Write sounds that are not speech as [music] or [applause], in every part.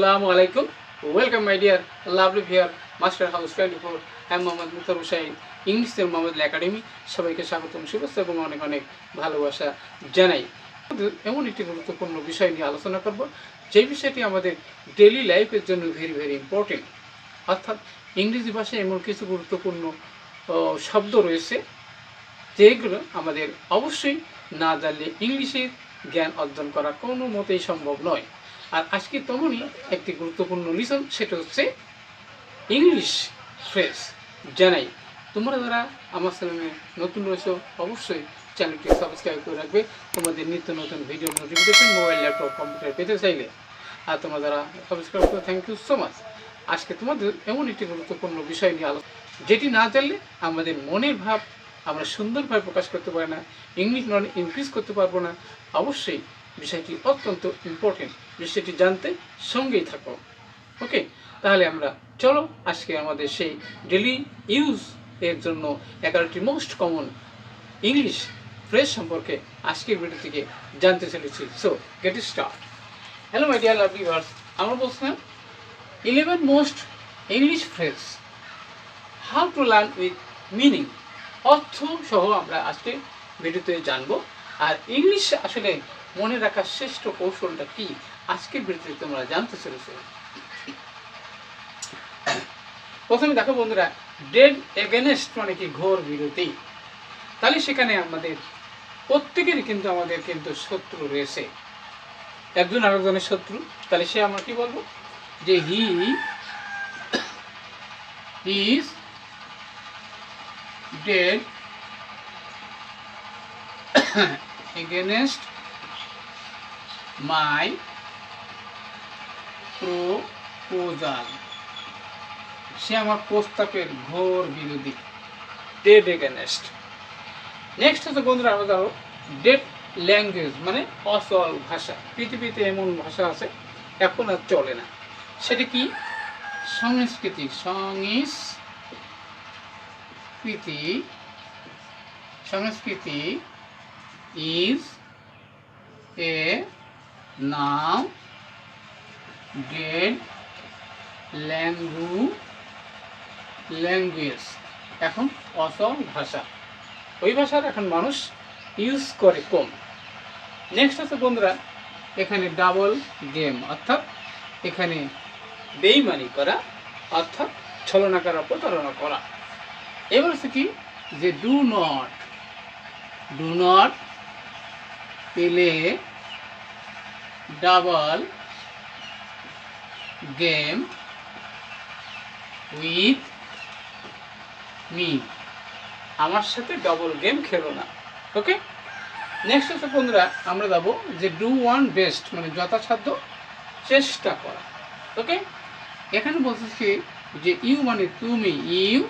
আসসালামু আলাইকুম। Welcome my dear lovely viewers master house twenty four হ্যাম মোহাম্মদ মুখতার হুসাইন ইংলিশের মোহাম্মদ একাডেমি সবাইকে স্বাগতম, শুভেচ্ছা এবং অনেক অনেক ভালোবাসা জানাই। এমন একটি গুরুত্বপূর্ণ বিষয় নিয়ে আলোচনা করব যে বিষয়টি আমাদের ডেলি লাইফের জন্য ভেরি ভেরি ইম্পর্টেন্ট অর্থাৎ ইংরেজি ভাষায় এমন কিছু গুরুত্বপূর্ণ শব্দ রয়েছে, যেগুলো আমাদের অবশ্যই না জানলে ইংলিশের জ্ঞান অর্জন করা কোনো মতেই সম্ভব নয়। আর আজকে তেমনই একটি গুরুত্বপূর্ণ লিসন সেটা হচ্ছে ইংলিশ ফ্রেজ জানাই। তোমরা যারা আমার চ্যানেলে নতুন রয়েছে, অবশ্যই চ্যানেলটি সাবস্ক্রাইব করে রাখবে। তোমাদের নিত্য নতুন video notification mobile laptop computer পেতে চাইলে। আর তোমরা যারা সাবস্ক্রাইব করে থ্যাংক ইউ সো মাচ আজকে তোমাদের এমন একটি গুরুত্বপূর্ণ বিষয় নিয়ে আলোচনা যেটি না জানলে আমাদের মনের ভাব আমরা সুন্দরভাবে প্রকাশ করতে পারি না ইংলিশ নন ইনক্রিজ করতে পারব না। অবশ্যই বিষয়টি অত্যন্ত ইম্পর্টেন্ট বিষয়টি জানতে সঙ্গেই থাকো। ওকে? তাহলে আমরা, চলো, আজকে আমাদের সেই ডেলি ইউজ এর জন্য এগারোটি মোস্ট কমন ইংলিশ ফ্রেজ সম্পর্কে আজকের ভিডিও থেকে জানতে চলেছি। So get start hello my dear lovely viewers আমরা বলছিলাম eleven most English phrase how to learn with meaning অর্থ সহ আমরা আজকে ভিডিওতে জানব। আর ইংলিশ আসলে মনে রাখার শ্রেষ্ঠ কৌশলটা কি? আজকের ভিডিওতে তোমরা জানতে চলেছো। প্রথমে দেখো বন্ধুরা ডেড এগেনেস্ট মানে কি? ঘোর বিরতি। তাহলে সেখানে আমাদের প্রত্যেকেরই কিন্তু আমাদের কিন্তু শত্রু রয়েছে। একজন আরেকজনের শত্রু। তাহলে সে আমরা কি বলব? যে he is dead [coughs] against my proposal সে আমার প্রস্তাবের ঘোর বিরোধী। ডেড এগেনেস্ট নেক্সট হচ্ছে বন্ধুরা আমরা ধরো ডেড ল্যাঙ্গুয়েজ মানে অচল ভাষা। পৃথিবীতে এমন ভাষা আছে এখন আর চলে না। সেটা কি? সংস্কৃতি সংস্কৃতি সংস্কৃতি ইজ এ নাম ডেড ল্যাঙ্গু ল্যাঙ্গুয়েজ এখন অচল ভাষা। ওই ভাষার এখন মানুষ ইউজ করে কম। নেক্সট হচ্ছে বন্ধুরা, এখানে ডাবল গেম অর্থাৎ এখানে বেইমানি করা, অর্থাৎ ছলনা করা প্রতারণা করা। এবার হচ্ছে কি? যে do not do not play double game with me. আমার সাথে ডবল গেম খেলো না। ওকে নেক্সট হচ্ছে বন্ধুরা, আমরা যাব যে ডু ওয়ান বেস্ট মানে যথাসাধ্য চেষ্টা করা। ওকে এখানে বলছে কি যে ইউ মানে তুমি you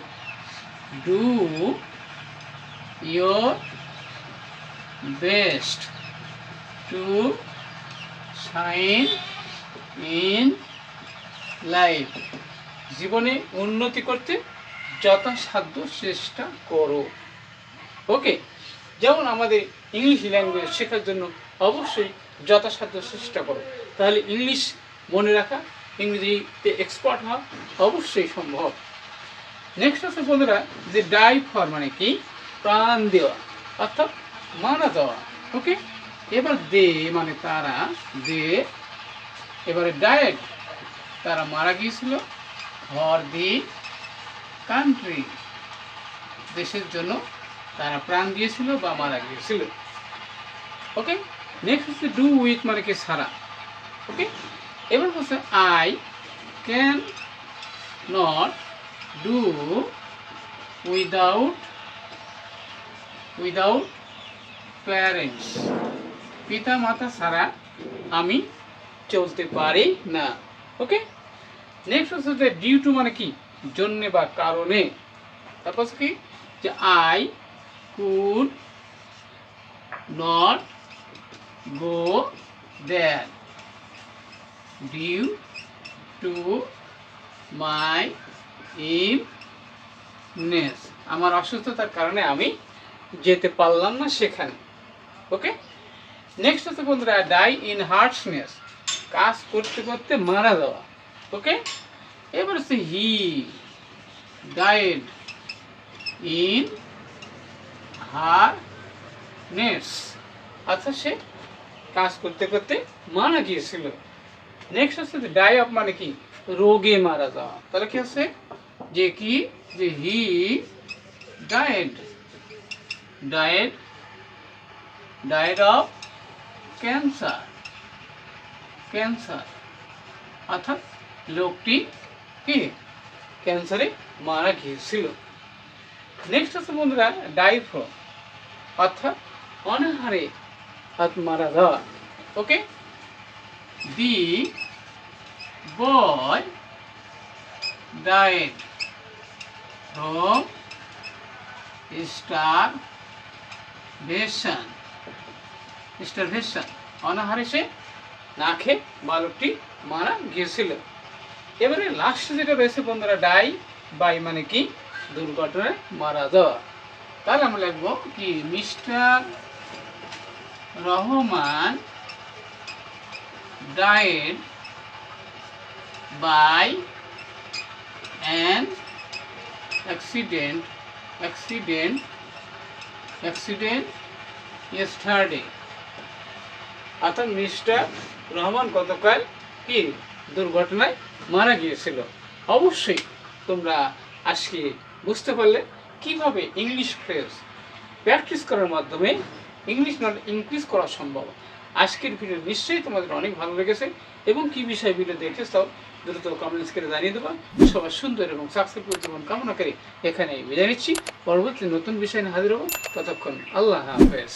do your best to shine in life জীবনে উন্নতি করতে যথাসাধ্য চেষ্টা করো। ওকে, যেমন আমাদের ইংলিশ ল্যাঙ্গুয়েজ শেখার জন্য অবশ্যই যথাসাধ্য চেষ্টা করো। তাহলে ইংলিশ মনে রাখা, ইংরেজিতে এক্সপার্ট হওয়া অবশ্যই সম্ভব। নেক্সট আছে বন্ধুরা, যে ডাই ফর মানে কি? প্রাণ দেওয়া, অর্থাৎ মারা দেওয়া। ওকে? এবার দে মানে তারা দে, এবারে ডায়েট। তারা মারা গিয়েছিল ফর দি কান্ট্রি দেশের জন্য তারা প্রাণ দিয়েছিল বা মারা গিয়েছিল। ওকে নেক্সট হচ্ছে ডু উইথ মানে কি সারা ওকে এবার হচ্ছে I can not do without without parents পিতা মাতা ছাড়া আমি চলতে পারি না, ওকে? নেক্সট হচ্ছে ডিউ টু মানে কি? জন্যে বা কারণে। তারপর কি? যে I could not go there due to my illness আমার অসুস্থতার কারণে আমি যেতে পারলাম না সেখানে, ওকে? নেক্সট হচ্ছে বন্ধুরা ডাই ইন হার্টসনেস কাজ করতে করতে মারা যাওয়া। ওকে এবার হচ্ছে হি ডায়েড ইন হার নেস আচ্ছা সে কাজ করতে করতে মারা গিয়েছিল। নেক্সট হচ্ছে ডাই অফ মানে কি? রোগে মারা যাওয়া। তাহলে কি হচ্ছে? যে কি? যে he died died died of cancer. Cancer. অর্থাৎ লোকটি কি? ক্যান্সারে মারা গিয়েছিল। নেক্সট হচ্ছে বন্ধুরা ডাইফ্রো অর্থাৎ অনাহারে হাত মারা যাওয়া okay the boy died from starvation starvation অনাহারে সে না খেয়ে বালকটি মারা গিয়েছিল। এবারে লাস্ট যেটা রয়েছে বন্ধুরা, ডাই, বাই মানে কি? দুর্ঘটনায় মারা যাওয়া। তাহলে আমরা লিখব কি? Mister Rahman died by an accident accident accident yesterday. অর্থাৎ মিস্টার রহমান গতকাল কি দুর্ঘটনায় মারা গিয়েছিল? অবশ্যই তোমরা আজকে বুঝতে পারলে কীভাবে ইংলিশ ফ্রেজ প্র্যাকটিস করার মাধ্যমে ইংলিশ নট ইনক্রিজ করা সম্ভব। আজকের ভিডিও নিশ্চয়ই তোমাদের অনেক ভালো লেগেছে এবং কি বিষয় ভিডিও দেখতে চাও দ্রুত কমেন্টস করে জানিয়ে দেবা। সবার সুন্দর এবং সাকসেসফুল জীবন কামনা করে এখানে বিদায় নিচ্ছি। পরবর্তী নতুন বিষয় নিয়ে হাজির হব। ততক্ষণ আল্লাহ হাফেজ।